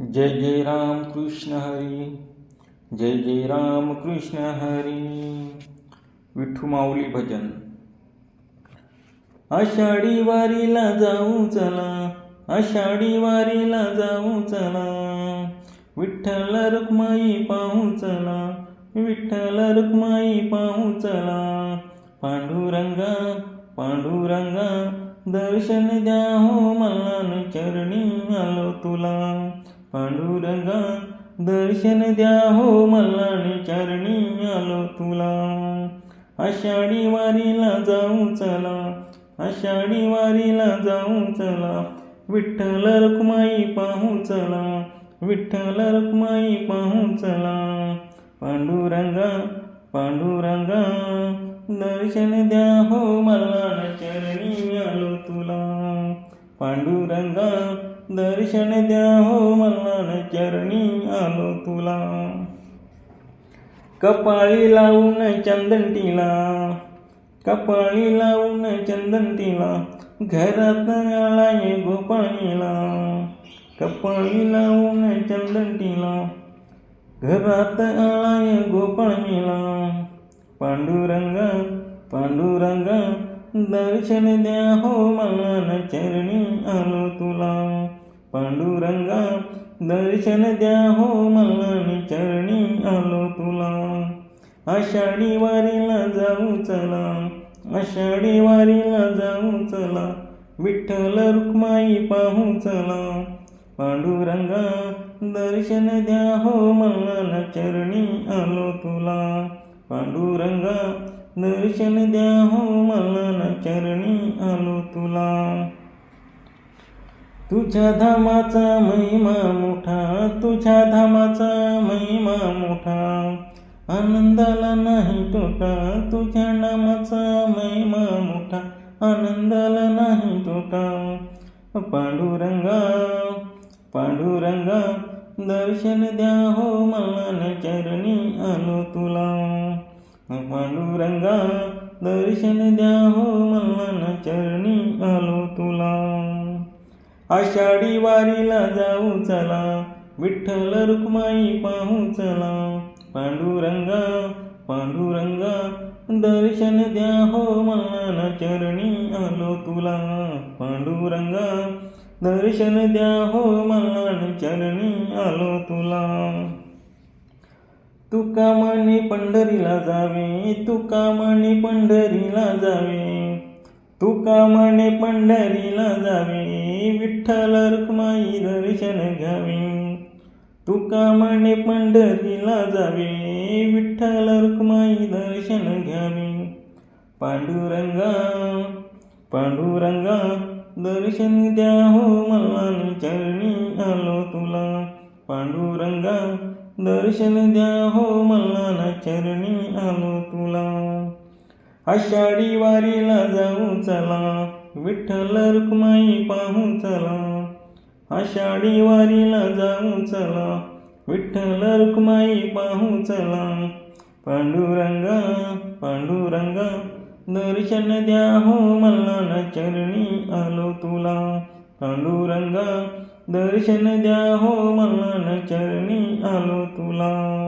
जय जय राम कृष्ण हरी जय जय राम कृष्ण हरी। विठू माऊली भजन. आषाढी वारीला जाऊ चला आषाढी वारीला जाऊ चला विठ्ठल रुक्माई पाहू चला विठ्ठल रुक्माई पाहू चला पांडुरंगा पांडुरंगा दर्शन द्या हो मला चरणी आलो तुला. पांडुरंगा दर्शन द्या हो मला चरणी आलो तुला. आषाढी वारीला जाऊ चला आषाढी वारीला जाऊ चला. विठ्ठल रुक्माई पाहू चला विठ्ठल रुक्माई पाहू चला. पांडुरंगा पांडुरंगा दर्शन द्या हो मला चरणी आलो तुला. पांडुरंगा दर्शन द्या हो मला चरणी आलो तुला. कपाळी लावून चंदन टिला कपाळी लावून चंदन टिला घरात आलाय गोपाळीला. कपाळी लावून चंदन टिला घरात आलाय गोपाळीला. पांडुरंगा पांडुरंगा दर्शन द्या हो मला चरणी आलो तुला. पांडुरंगा दर्शन द्या हो मला चरणी आलो तुला. आषाढी वारीला जाऊ चला आषाढी वारीला जाऊ चला विठ्ठल रुक्माई पाहू चला. पांडुरंगा दर्शन द्या हो मला चरणी आलो तुला. पांडुरंगा दर्शन द्या हो मला चरणी आलो तुला. तुझ्या धामाचा महिमा मोठा तुझ्या धामाचा महिमा मोठा. आनंदाला नाही तोटा तुझ्या नामाचा महिमा मोठा. आनंदाला नाही तोटा. पांडुरंगा पांडुरंगा दर्शन द्या हो मला चरणी आलो तुला. पांडुरंगा दर्शन द्या हो मला चरणी आलो तुला. आषाढी वारीला जाऊ चला. विठ्ठल रुक्माई पाहू चला. पांडुरंगा पांडुरंगा दर्शन द्या हो मला चरणी आलो तुला. पांडुरंगा दर्शन द्या हो मला चरणी आलो तुला. तुका म्हणे पंढरीला जावे तुका म्हणे पंढरीला जावे. तुका म्हणे पंढरीला जावे. विठ्ठल रुक्माई दर्शन घ्यावे तुका म्हणे पंढरीला जावे? विठ्ठल रुक्माई दर्शन घ्यावे पांडुरंगा पांडुरंगा दर्शन द्या हो मला चरणी आलो तुला. पांडुरंगा दर्शन द्या हो मला चरणी आलो तुला. आषाढी वारीला जाऊ चला. विठ्ठल रुक्माई पाहू चला. आषाढी वारीला जाऊ चला. विठ्ठल रुक्माई पाहू चला. पांडुरंगा पांडुरंगा दर्शन द्या हो मल्लाना चरणी आलो तुला. पांडुरंगा दर्शन द्या हो मल्लाना चरणी आलो तुला.